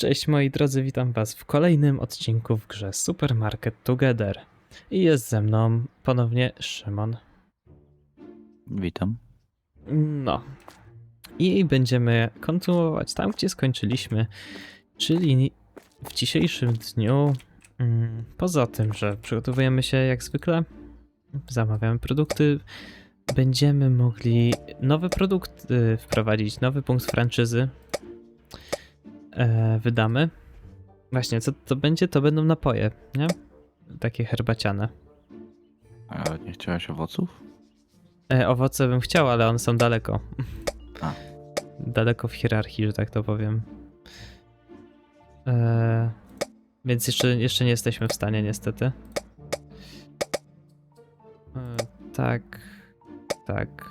Cześć moi drodzy, witam was w kolejnym odcinku w grze Supermarket Together. I jest ze mną ponownie Szymon. Witam. No. I będziemy kontynuować tam, gdzie skończyliśmy, czyli w dzisiejszym dniu. mm, Poza tym, że przygotowujemy się jak zwykle, zamawiamy produkty, będziemy mogli nowy produkt y, wprowadzić, nowy punkt franczyzy. E, wydamy. Właśnie, co to będzie? To będą napoje, nie? Takie herbaciane. A nie chciałaś owoców? E, owoce bym chciał, ale one są daleko. A. Daleko w hierarchii, że tak to powiem. E, więc jeszcze, jeszcze nie jesteśmy w stanie, niestety. E, tak. Tak.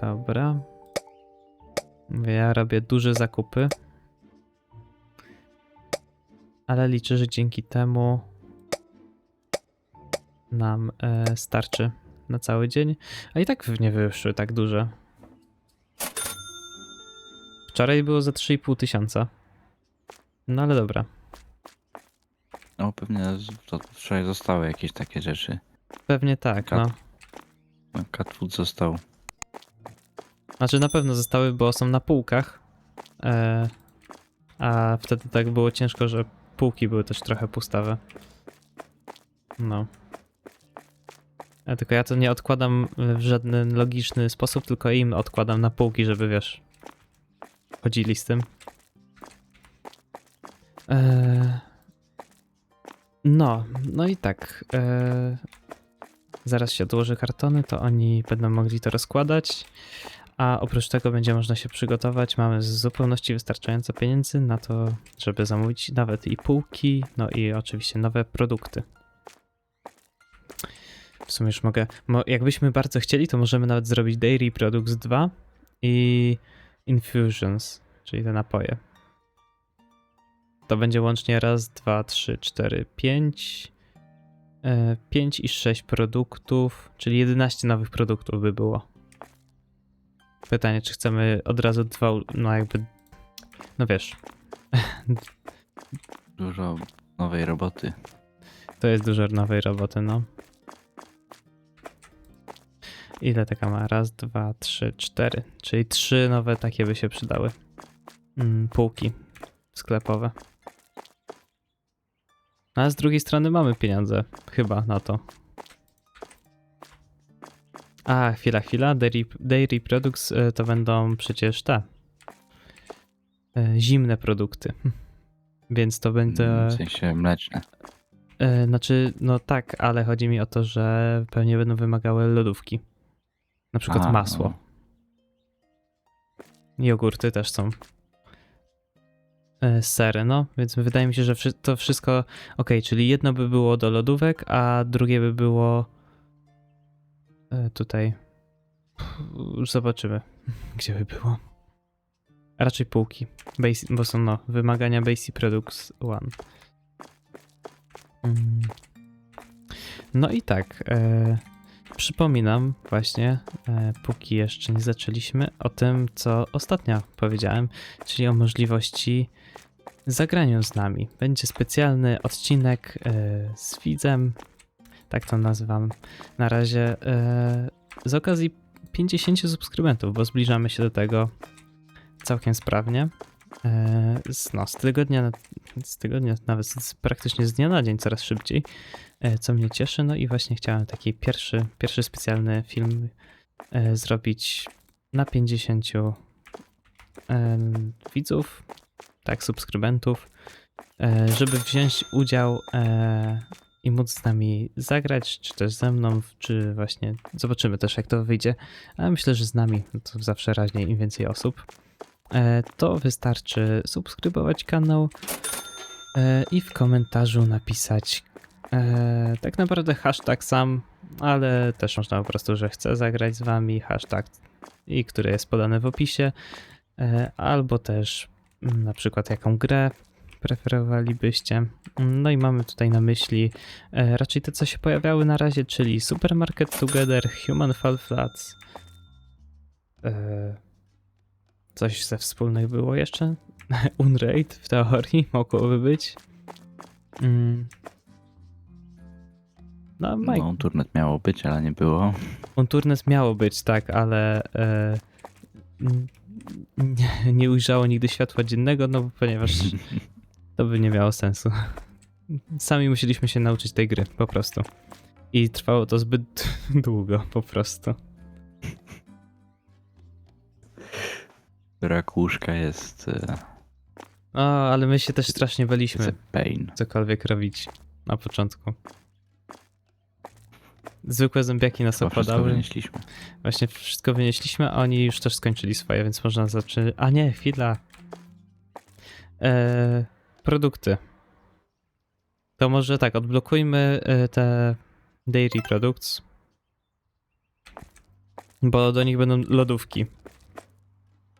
Dobra. Ja robię duże zakupy. Ale liczę, że dzięki temu nam e, starczy na cały dzień. A i tak nie wyszły tak duże. Wczoraj było za 3,5 tysiąca. No ale dobra. No pewnie wczoraj zostały jakieś takie rzeczy. Pewnie tak, no. No, Cat food został. Znaczy na pewno zostały, bo są na półkach. E, a wtedy tak było ciężko, że półki były też trochę pustawe. No. E, tylko ja to nie odkładam w żaden logiczny sposób, tylko im odkładam na półki, żeby wiesz. Chodzili z tym. E, no, no i tak. E, zaraz się odłoży kartony, to oni będą mogli to rozkładać. A oprócz tego będzie można się przygotować. Mamy w zupełności wystarczająco pieniędzy na to, żeby zamówić nawet i półki, no i oczywiście nowe produkty. W sumie już mogę. Mo, jakbyśmy bardzo chcieli, to możemy nawet zrobić Dairy Products 2 i Infusions, czyli te napoje. To będzie łącznie raz, dwa, trzy, cztery, pięć. e, Pięć i sześć produktów, czyli 11 nowych produktów by było. Pytanie, czy chcemy od razu dwa, no jakby, no wiesz, Dużo nowej roboty. to jest dużo nowej roboty, no. Ile taka ma? Raz, dwa, trzy, cztery. Czyli trzy nowe takie by się przydały. Mm, półki sklepowe. No, A z drugiej strony mamy pieniądze, chyba na to. A, chwila, chwila. Dairy, dairy Products y, to będą przecież te y, zimne produkty. Więc to będzie. Mm, W sensie mleczne. E, znaczy, no tak, ale chodzi mi o to, że pewnie będą wymagały lodówki. Na przykład A, masło. no. Jogurty też są. E, Sery, no, więc wydaje mi się, że to wszystko ok, czyli jedno by było do lodówek, a drugie by było e, tutaj. Już zobaczymy, gdzie by było. Raczej półki, Basic, bo są no, wymagania Basic Products One. Mm. No i tak. E, przypominam właśnie, e, póki jeszcze nie zaczęliśmy, o tym, co ostatnio powiedziałem, czyli o możliwości zagrania z nami. Będzie specjalny odcinek e, z widzem, tak to nazywam na razie, e, z okazji 50 subskrybentów, bo zbliżamy się do tego całkiem sprawnie. E, no, z tygodnia z tygodnia, nawet z, praktycznie z dnia na dzień coraz szybciej, e, co mnie cieszy. No i właśnie chciałem taki pierwszy, pierwszy specjalny film zrobić na 50 e, widzów, tak, subskrybentów, żeby wziąć udział i móc z nami zagrać, czy też ze mną, czy właśnie zobaczymy też jak to wyjdzie, ale myślę, że z nami no to zawsze raźniej im więcej osób. E, to wystarczy subskrybować kanał e, i w komentarzu napisać e, tak naprawdę hashtag sam, ale też można po prostu, że chcę zagrać z wami, hashtag i który jest podany w opisie, albo też mm, na przykład jaką grę preferowalibyście. No i mamy tutaj na myśli e, raczej te, co się pojawiały na razie, czyli Supermarket Together, Human Fall Flats, e, Coś ze wspólnych było jeszcze? Unraid w teorii mogłoby być. Mm. No, Mike, No, turnet miało być, ale nie było. Unturnet miało być, tak, ale e, nie, nie ujrzało nigdy światła dziennego, no ponieważ to by nie miało sensu. Sami musieliśmy się nauczyć tej gry, po prostu. I trwało to zbyt długo, po prostu. Brak łóżka jest e, O, ale my się też strasznie baliśmy pain. cokolwiek robić na początku. Zwykłe zombiaki nas Chyba wszystko opadały. wynieśliśmy. Właśnie wszystko wynieśliśmy, a oni już też skończyli swoje, więc można zacząć. A nie, chwila. E, produkty. To może tak, odblokujmy e, te dairy products. Bo do nich będą lodówki.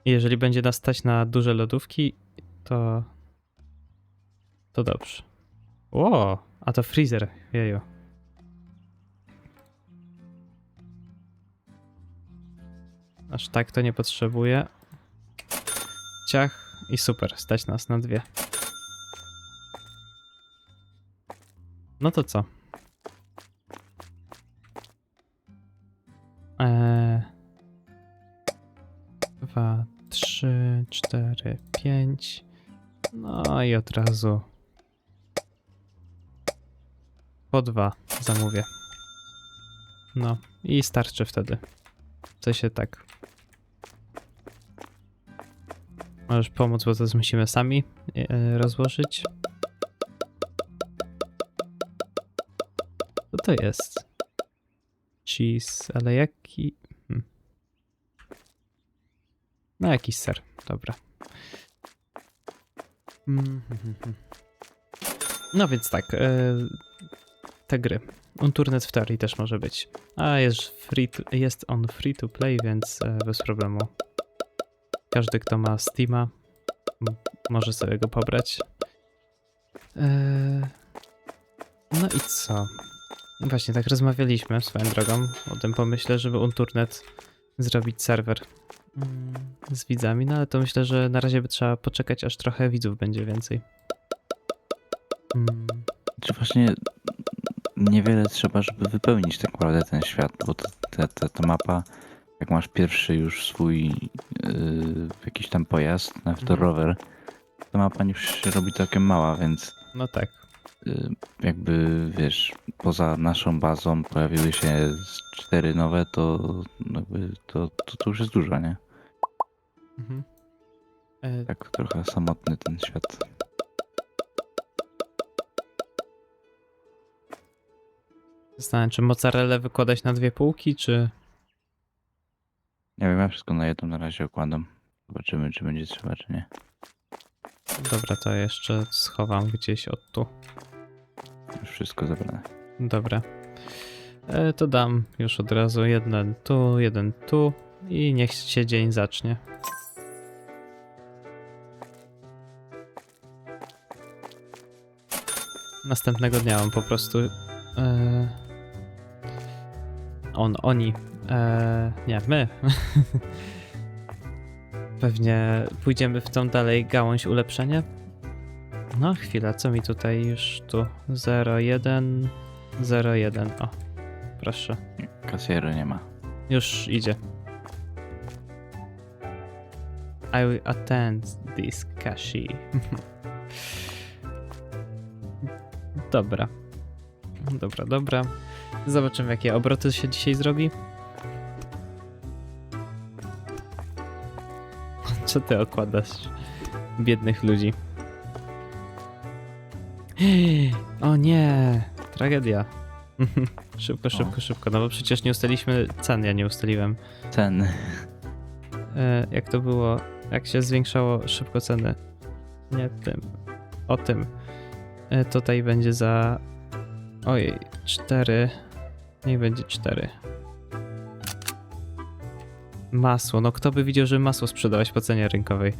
Jeżeli będzie nas stać na duże lodówki, to. To dobrze. O, a to freezer. Jeju. Aż tak to nie potrzebuję. Ciach i super, stać nas na dwie. No to co? Eee, dwa, trzy, cztery, pięć. No i od razu po dwa zamówię. No i starczy wtedy. W sensie tak. Możesz pomóc, bo to musimy sami e, rozłożyć. To jest? Cheese, ale jaki... Hmm. No jakiś ser, dobra. Mm, hmm, hmm. No więc tak, e, te gry. Unturnet w teorii też może być. A jest, free to, jest on free to play, więc e, bez problemu. Każdy, kto ma Steama, może sobie go pobrać. Eee, no i co? Właśnie tak rozmawialiśmy swoją drogą o tym pomyśle, żeby Unturnet zrobić serwer z widzami, no ale to myślę, że na razie by trzeba poczekać, aż trochę widzów będzie więcej. Mm, Czy właśnie niewiele trzeba, żeby wypełnić tak naprawdę ten świat, bo to, ta, ta, ta mapa, jak masz pierwszy już swój yy, jakiś tam pojazd, nawet to Mhm. rower, ta mapa już się robi całkiem mała, więc no tak. Yy, jakby wiesz, poza naszą bazą pojawiły się cztery nowe, to, jakby to, to, to już jest dużo, nie? Mhm. E, Tak trochę samotny ten świat. Zastanawiam, czy mozzarellę wykładać na dwie półki, czy... Nie wiem, ja wszystko na jedną na razie okładam. Zobaczymy, czy będzie trzeba, czy nie. Dobra, to jeszcze schowam gdzieś od tu. Już wszystko zebrane. Dobra. E, to dam już od razu jeden tu, jeden tu i niech się dzień zacznie. Następnego dnia mam po prostu. E, on, oni. E, nie, my. Pewnie pójdziemy w tą dalej gałąź ulepszenia. No, chwila, co mi tutaj już tu? 01 01. O, proszę. Kasjery nie ma. Już idzie. I will attend this Kashi. dobra. Dobra, dobra. Zobaczymy, jakie obroty się dzisiaj zrobi. Co ty okładasz? Biednych ludzi. O nie! Tragedia. szybko, szybko, szybko. No bo przecież nie ustaliliśmy cen, ja nie ustaliłem. Ceny. E, jak to było, jak się zwiększało szybko ceny. Nie tym. O tym. E, tutaj będzie za. Ojej, 4. Niech będzie 4. Masło. No kto by widział, że masło sprzedałeś po cenie rynkowej?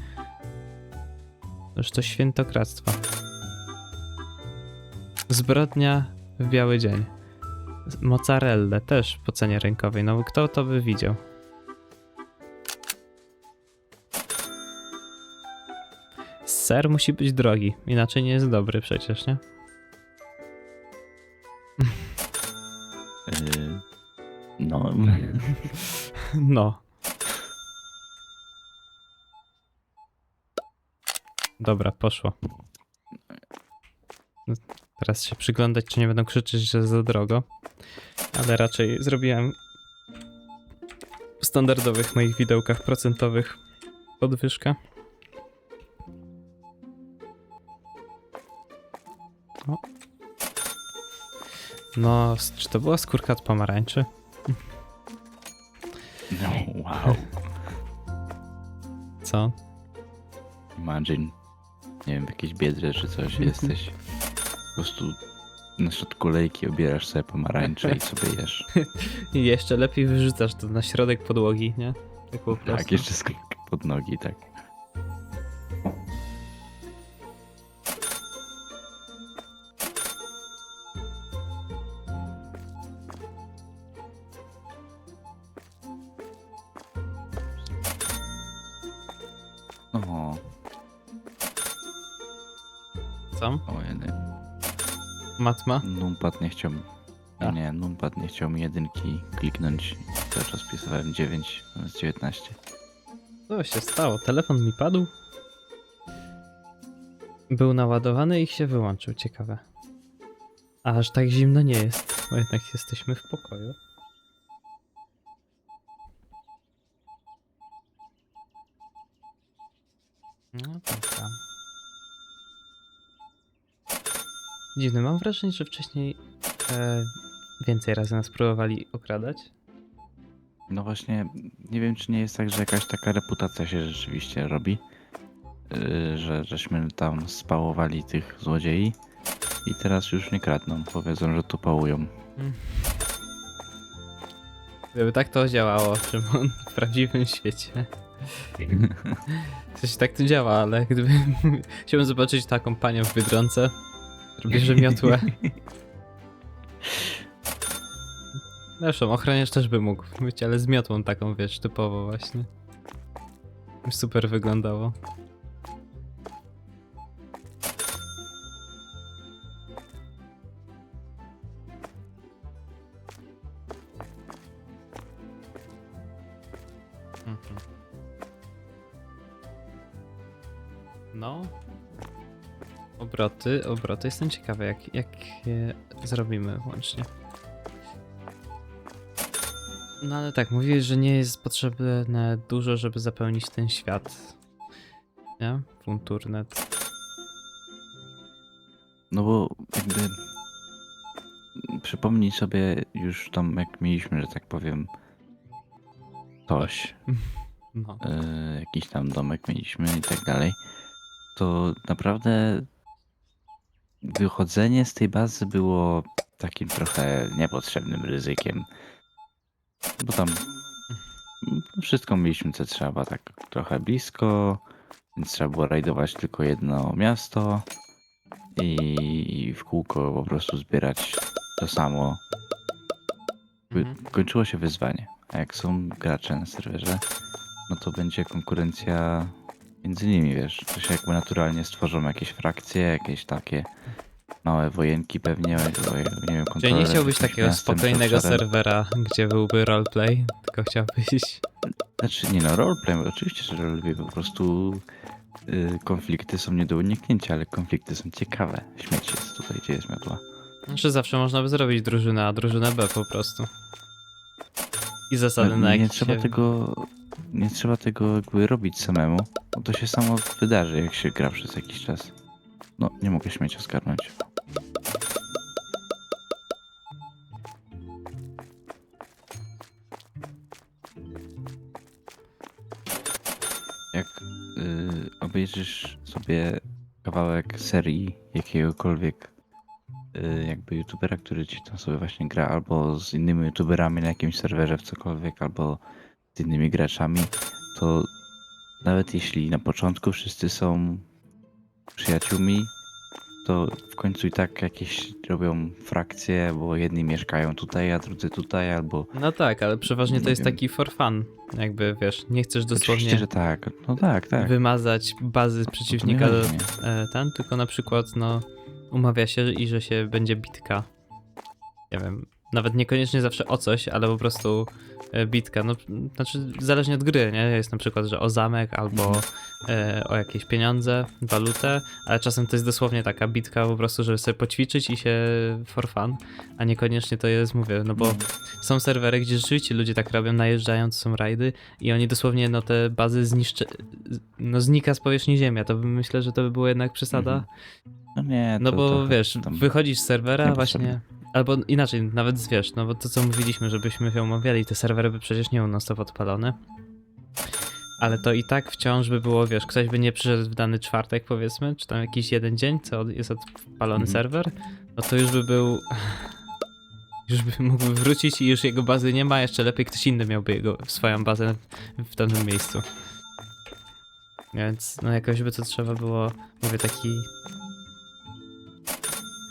Noż to świętokradztwo. Zbrodnia w biały dzień. Mozzarellę też po cenie rynkowej. No kto to by widział? Ser musi być drogi, inaczej nie jest dobry przecież, nie? Yy, no, No. Dobra, poszło. Teraz się przyglądać, czy nie będą krzyczeć, że za drogo. Ale raczej zrobiłem w standardowych moich widełkach procentowych podwyżkę. O. No, czy to była skórka od pomarańczy? no, wow. Co? Imagine, nie wiem, w jakiejś biedrze czy coś jesteś. Po prostu na środku lejki obierasz sobie pomarańcze i sobie jesz. I jeszcze lepiej wyrzucasz to na środek podłogi, nie? Tak po prostu. Tak, jeszcze pod nogi, tak. O, Co? o jeden. Matma? Numpad nie chciał. A. Nie, numpad nie chciał mi jedynki kliknąć. Cały czas pisałem 9 z 19. Co się stało? Telefon mi padł? Był naładowany i się wyłączył, ciekawe. Aż tak zimno nie jest, bo jednak jesteśmy w pokoju. No tak tam. Dziwne, mam wrażenie, że wcześniej e, więcej razy nas próbowali okradać. No właśnie, nie wiem czy nie jest tak, że jakaś taka reputacja się rzeczywiście robi, yy, że żeśmy tam spałowali tych złodziei i teraz już nie kradną, powiedzą, że to pałują. Gdyby tak to działało, Szymon, w prawdziwym świecie. Sensie tak to działa, ale gdyby... Chciałbym zobaczyć taką panią w Biedronce, bierze miotłę. Zresztą ochroniarz też by mógł być, ale z miotłą taką, wiesz, typowo właśnie. Super wyglądało. Obroty, obroty. Jestem ciekawy, jak, jak je zrobimy łącznie. No ale tak, mówiłeś, że nie jest potrzebne dużo, żeby zapełnić ten świat. Nie? Funturnet. No bo jakby przypomnij sobie już tam jak mieliśmy, że tak powiem, coś, No. yy, jakiś tam domek mieliśmy i tak dalej, to naprawdę wychodzenie z tej bazy było takim trochę niepotrzebnym ryzykiem. Bo tam wszystko mieliśmy co trzeba, tak trochę blisko, więc trzeba było rajdować tylko jedno miasto i w kółko po prostu zbierać to samo. Mhm. Kończyło się wyzwanie. A jak są gracze na serwerze, no to będzie konkurencja między nimi, wiesz. To się jakby naturalnie stworzą jakieś frakcje, jakieś takie małe wojenki pewnie, o, nie wiem, Czyli nie chciałbyś takiego spokojnego serwera, gdzie byłby roleplay, tylko chciałbyś... Znaczy, nie no, roleplay, oczywiście, że roleplay, po prostu y, konflikty są nie do uniknięcia, ale konflikty są ciekawe. Śmieć jest tutaj, gdzie jest miotła. Znaczy zawsze można by zrobić drużynę A, drużynę B po prostu. I zasady No, na nie jakich trzeba tego, nie trzeba tego jakby robić samemu, bo to się samo wydarzy, jak się gra przez jakiś czas. No, nie mogę śmiecia zgarnąć. Jak y, obejrzysz sobie kawałek serii jakiegokolwiek y, jakby youtubera, który ci tam sobie właśnie gra, albo z innymi youtuberami na jakimś serwerze w cokolwiek, albo z innymi graczami, to nawet jeśli na początku wszyscy są przyjaciółmi, to w końcu i tak jakieś robią frakcje, bo jedni mieszkają tutaj, a drudzy tutaj, albo... No tak, ale przeważnie to jest taki for fun. Jakby wiesz, nie chcesz Oczywiście, dosłownie że tak. No tak, tak. wymazać bazy przeciwnika nie? e, ten, tylko na przykład no umawia się i że się będzie bitka. Nie wiem, nawet niekoniecznie zawsze o coś, ale po prostu e, bitka. No, znaczy zależnie od gry, nie? Jest na przykład, że o zamek albo e, o jakieś pieniądze, walutę, ale czasem to jest dosłownie taka bitka po prostu, żeby sobie poćwiczyć i się for fun, a niekoniecznie to jest, mówię, no bo są serwery, gdzie rzeczywiście ludzie tak robią, najeżdżają, to są rajdy i oni dosłownie no te bazy zniszczy, no znika z powierzchni ziemi, a to bym- myślę, że to by było jednak przesada. Mhm. No nie, No bo trochę wiesz, tam- wychodzisz z serwera właśnie, albo inaczej, nawet wiesz, no bo to co mówiliśmy, żebyśmy się umawiali, te serwery by przecież nie non stop odpalone. Ale to i tak wciąż by było, wiesz, ktoś by nie przyszedł w dany czwartek powiedzmy, czy tam jakiś jeden dzień, co jest odpalony Mhm. serwer, no to już by był... Już by mógł wrócić i już jego bazy nie ma, jeszcze lepiej ktoś inny miałby jego, swoją bazę w danym miejscu. Więc no jakoś by to trzeba było, mówię, taki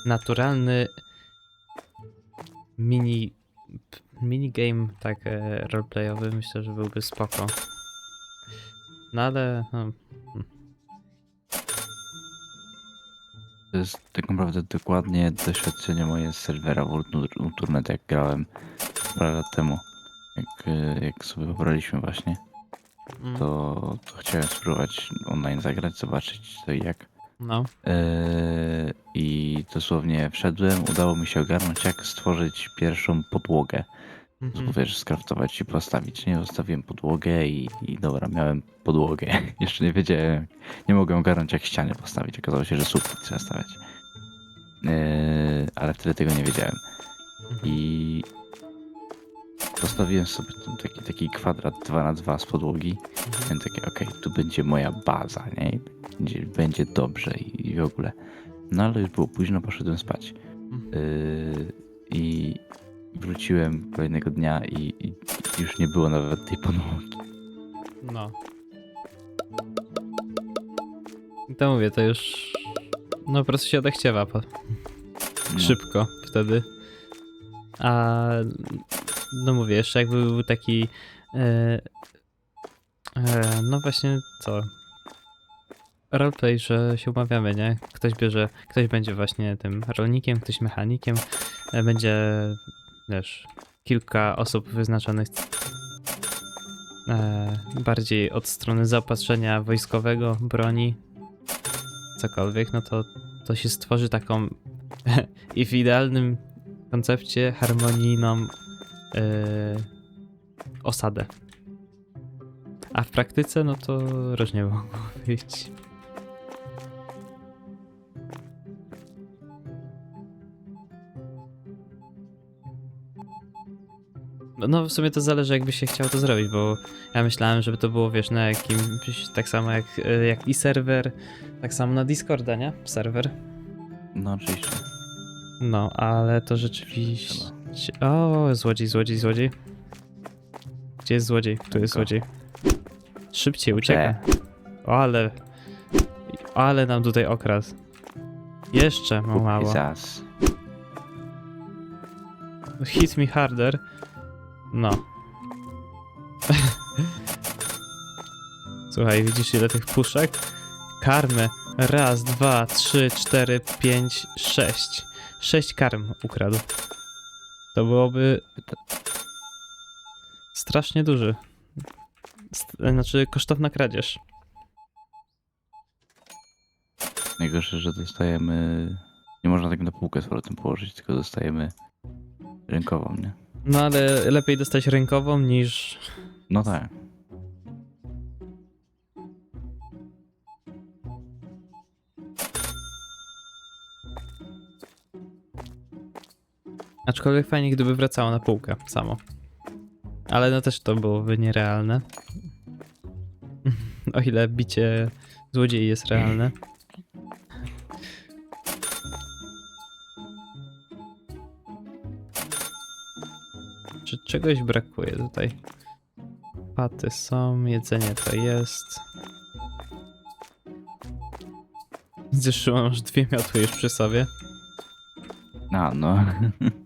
naturalny mini mini game tak e, roleplayowy myślę, że byłby spoko. No ale no, To jest tak naprawdę dokładnie doświadczenie moje z serwera World Tournament, jak grałem parę lat temu. Jak, e, jak sobie wybraliśmy właśnie, mm, to, to chciałem spróbować online zagrać, zobaczyć i jak. No, Eee, I dosłownie wszedłem, udało mi się ogarnąć, jak stworzyć pierwszą podłogę. mhm. Wiesz, skraftować i postawić. Nie, zostawiłem podłogę i, i dobra, miałem podłogę. Jeszcze nie wiedziałem, nie mogłem ogarnąć, jak ściany postawić. Okazało się, że sufit trzeba stawiać. Eee, ale wtedy tego nie wiedziałem. Mhm. I postawiłem sobie taki, taki kwadrat 2 na 2 z podłogi. Miałem takie, okej, tu będzie moja baza, nie? Będzie, będzie dobrze i, i w ogóle. No ale już było późno, poszedłem spać. Yy, I wróciłem kolejnego dnia i, i już nie było nawet tej podłogi. No. I To mówię, to już no po prostu się odechciewa po, No, szybko wtedy. A no mówię, jeszcze jakby był taki e, e, no właśnie co roleplay, że się umawiamy, nie? Ktoś bierze, ktoś będzie właśnie tym rolnikiem, ktoś mechanikiem, e, będzie wiesz, kilka osób wyznaczonych e, bardziej od strony zaopatrzenia wojskowego, broni, cokolwiek, no to to się stworzy taką i w idealnym koncepcie harmonijną yy, osadę. A w praktyce, no to różnie mogło być. No, w sumie to zależy, jakby się chciał to zrobić, bo ja myślałem, żeby to było, wiesz, na jakimś, tak samo jak, e, jak i serwer, tak samo na Discorda, nie? Serwer. no oczywiście. No, ale to rzeczywiście... O, złodziej, złodziej, złodziej. Gdzie jest złodziej? Tu jest złodziej. Szybciej, ucieka. O, ale... Ale nam tutaj okradł. Jeszcze ma Kupi mało. Zas. Hit me harder. No. Słuchaj, widzisz ile tych puszek? Karmy. Raz, dwa, trzy, cztery, pięć, sześć. Sześć karm ukradł. To byłoby strasznie duży. Znaczy kosztowna kradzież. Najgorsze, że dostajemy... Nie można tego na półkę z powrotem położyć, tylko dostajemy rynkową, nie? No ale lepiej dostać rękową niż No tak. Aczkolwiek fajnie, gdyby wracało na półkę samo. Ale no też to byłoby nierealne. o ile bicie złodziei jest realne. Czy czegoś brakuje tutaj? Paty są, jedzenie to jest. Zresztą masz dwie miotły już przy sobie. A, no.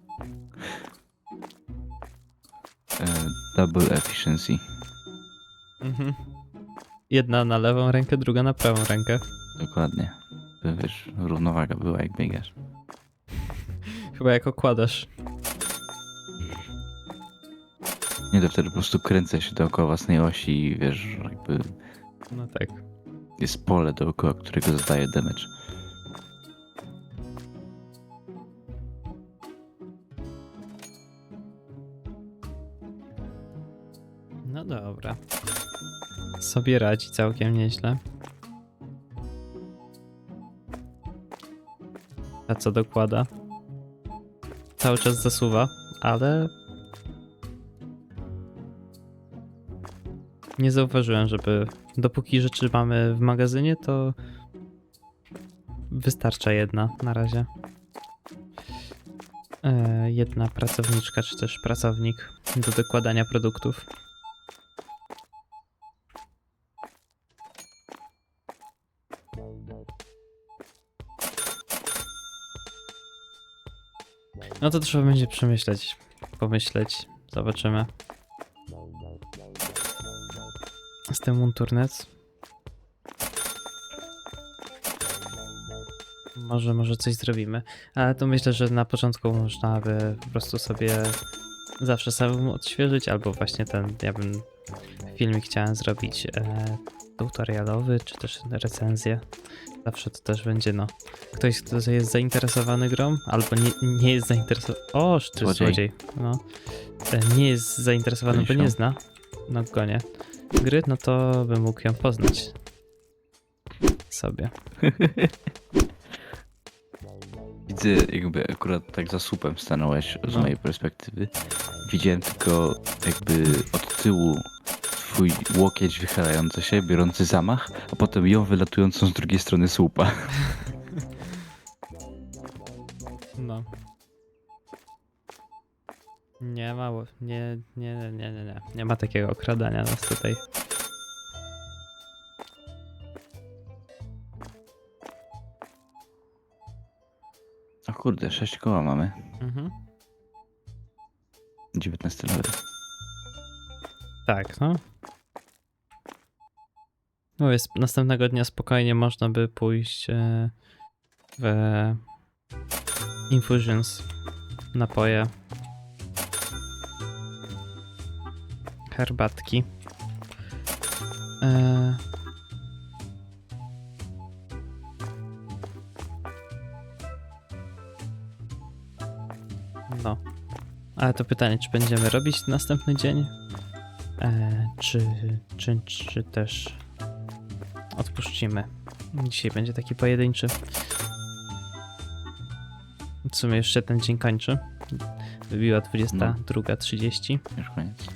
Double efficiency. Mhm. Jedna na lewą rękę, druga na prawą rękę. Dokładnie. By, Wiesz, równowaga była jak biegasz. Chyba jak okładasz. Nie, to wtedy po prostu kręcę się dookoła własnej osi i wiesz, jakby No tak. jest pole dookoła, którego zadaje damage. No dobra. Sobie radzi całkiem nieźle. A co dokłada? Cały czas zasuwa, ale. Nie zauważyłem, żeby. Dopóki rzeczy mamy w magazynie, to. Wystarcza jedna na razie. E, jedna pracowniczka, czy też pracownik do dokładania produktów. No to trzeba będzie przemyśleć, pomyśleć, zobaczymy. Z tym Moonturnet. Może, może coś zrobimy. Ale to myślę, że na początku można by po prostu sobie zawsze samemu odświeżyć, albo właśnie ten, ja bym filmik chciałem zrobić e, tutorialowy, czy też recenzję. Zawsze to też będzie, no, ktoś, kto jest zainteresowany grą, albo nie, nie jest zainteresowany. O, ty Złodziej. złodziej. No. E, Nie jest zainteresowany, bo nie zna. No, gonię. Gry, no to bym mógł ją poznać. Sobie. Widzę, jakby akurat tak za słupem stanąłeś z No. mojej perspektywy. Widziałem tylko jakby od tyłu twój łokieć wychylający się, biorący zamach, a potem ją wylatującą z drugiej strony słupa. No. Nie ma, nie, nie, nie, nie, nie, nie. Nie ma takiego okradania nas tutaj. O kurde, 6 koła mamy. Mhm. 19 level. Tak, no. No jest, następnego dnia spokojnie można by pójść e, w Infusions, napoje, herbatki. E, no. Ale to pytanie, czy będziemy robić następny dzień? Czy, czy, czy też odpuścimy? Dzisiaj będzie taki pojedynczy. W sumie jeszcze ten dzień kończy. Wybiła 22.30. Już koniec.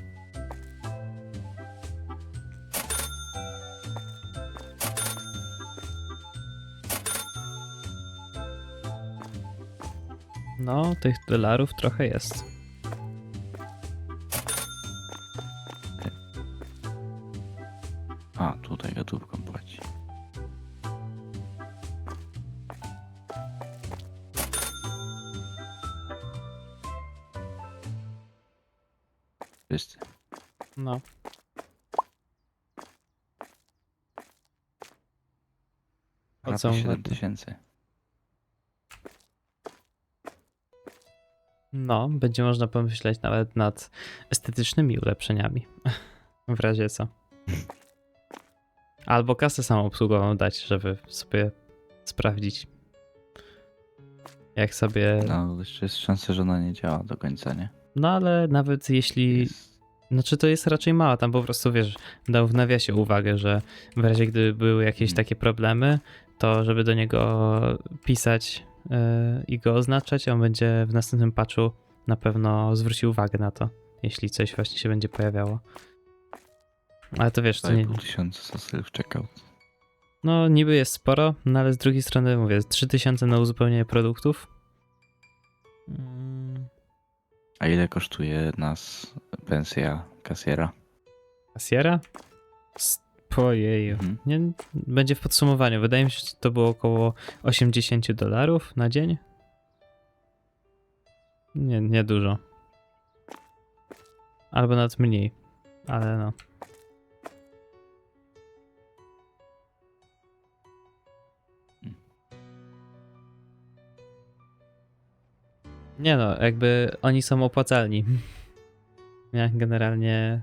No, tych dolarów trochę jest. Mu 7 warto? tysięcy. No, będzie można pomyśleć nawet nad estetycznymi ulepszeniami. w razie co. Albo kasę samoobsługową dać, żeby sobie sprawdzić. Jak sobie. No, No, jeszcze jest szansa, że ona nie działa do końca, nie? ale nawet jeśli. Jest... Znaczy to jest raczej mała, tam po prostu wiesz, dał w nawiasie uwagę, że w razie gdyby były jakieś Mhm. takie problemy, to żeby do niego pisać yy, i go oznaczać, on będzie w następnym patchu na pewno zwrócił uwagę na to, jeśli coś właśnie się będzie pojawiało. Ale to wiesz, to nie, 2,5 tysiąca self checkout. no niby jest sporo, no ale z drugiej strony mówię, 3000 na uzupełnienie produktów. Mm, A ile kosztuje nas pensja kasjera? Kasjera? Z Pojeju. Mhm. Nie, będzie w podsumowaniu. Wydaje mi się, że to było około 80 dolarów na dzień. Nie, nie dużo. Albo nawet mniej. Ale no. Nie no, jakby oni są opłacalni. Nie, generalnie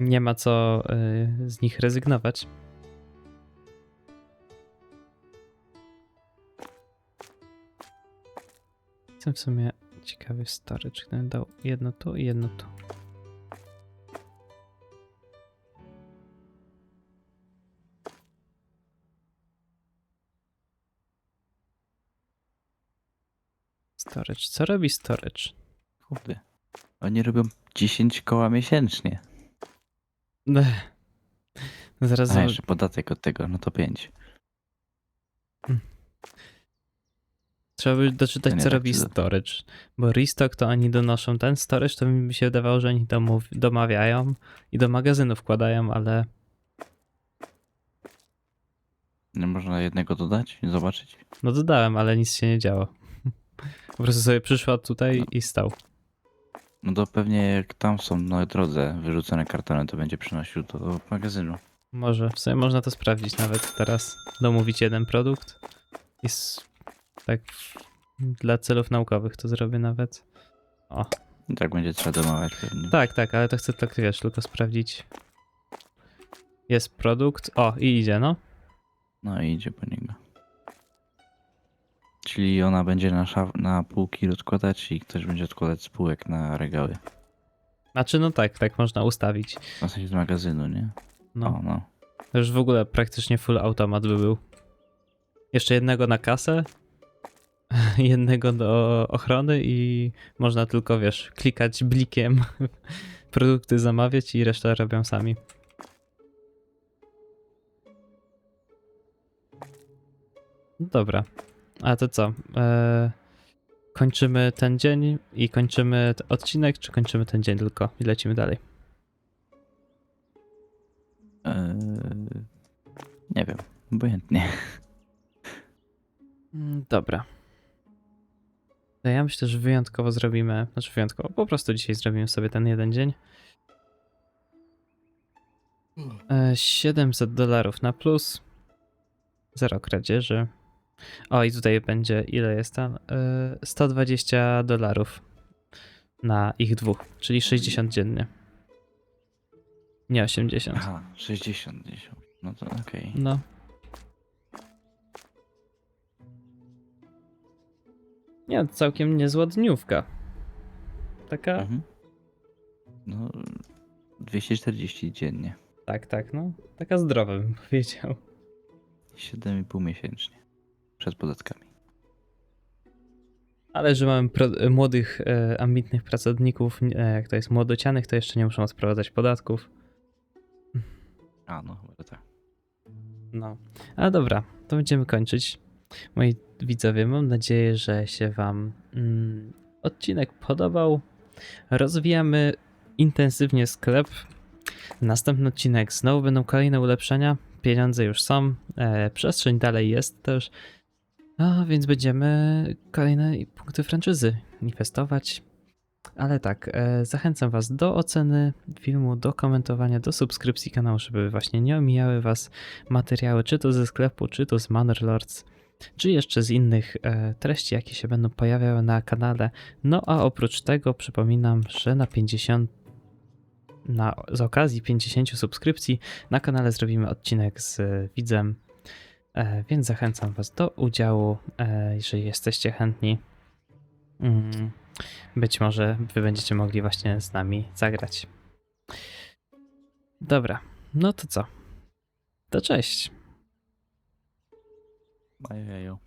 nie ma co y, z nich rezygnować. Jestem w sumie ciekawy storage, gdybym dał jedno tu i jedno tu. Storage. Co robi storage? Kurde. Oni robią 10 koła miesięcznie. Ech. Zaraz A jeszcze podatek od tego, no to 5. Trzeba by doczytać, co tak robi źle. storage. Bo restock to oni donoszą ten storage, to mi się wydawało, że oni domów, domawiają i do magazynu wkładają, ale Nie można jednego dodać i zobaczyć? no dodałem, ale nic się nie działo. Po prostu sobie przyszła tutaj No. i stał. No to pewnie jak tam są na drodze wyrzucone kartony, to będzie przynosił to do magazynu. Może, w sumie można to sprawdzić nawet teraz. Domówić jeden produkt i s- tak dla celów naukowych to zrobię nawet. O, I tak będzie trzeba domawiać pewnie. tak, tak, ale to chcę tak, wiesz, tylko sprawdzić. Jest produkt, o i idzie, no. No i idzie po niego. Czyli ona będzie na, na półki odkładać i ktoś będzie odkładać z półek na regały. Znaczy, no tak, tak można ustawić. Na sensie z magazynu, nie? No, O, no. to już w ogóle praktycznie full automat by był. Jeszcze jednego na kasę, jednego do ochrony i można tylko, wiesz, klikać blikiem, produkty zamawiać i resztę robią sami. No Dobra, a to co? Eee, kończymy ten dzień i kończymy odcinek, czy kończymy ten dzień tylko i lecimy dalej? Eee, nie wiem, obojętnie. Mm, Dobra. Ja myślę, że wyjątkowo zrobimy, znaczy wyjątkowo, po prostu dzisiaj zrobimy sobie ten jeden dzień. E, 700 dolarów na plus. Zero kradzieży. O, i tutaj będzie, ile jest tam? E, 120 dolarów na ich dwóch, czyli 60 dziennie. Nie 80. Aha, 60 gdzieś. No to okej. No. Nie, całkiem niezła dniówka. Taka. Mhm. No, 240 dziennie. Tak, tak, no. Taka zdrowa bym powiedział. 7,5 miesięcznie. Przed podatkami. Ale że mamy pro- młodych, e, ambitnych pracowników, e, jak to jest młodocianych, to jeszcze nie muszą odprowadzać podatków. A, no chyba tak. No. A dobra, to będziemy kończyć. Moi widzowie, mam nadzieję, że się Wam mm, odcinek podobał. Rozwijamy intensywnie sklep. Następny odcinek znowu będą kolejne ulepszenia. Pieniądze już są, e, przestrzeń dalej jest też. A więc będziemy kolejne punkty franczyzy inwestować. Ale tak, e, zachęcam Was do oceny filmu, do komentowania, do subskrypcji kanału, żeby właśnie nie omijały Was materiały, czy to ze sklepu, czy to z Manor Lords, czy jeszcze z innych e, treści, jakie się będą pojawiały na kanale. No a oprócz tego przypominam, że na 50 na, z okazji 50 subskrypcji na kanale zrobimy odcinek z widzem, więc zachęcam Was do udziału, e, jeżeli jesteście chętni. Mm, być może Wy będziecie mogli właśnie z nami zagrać. Dobra, no to co? To cześć. Ajojo.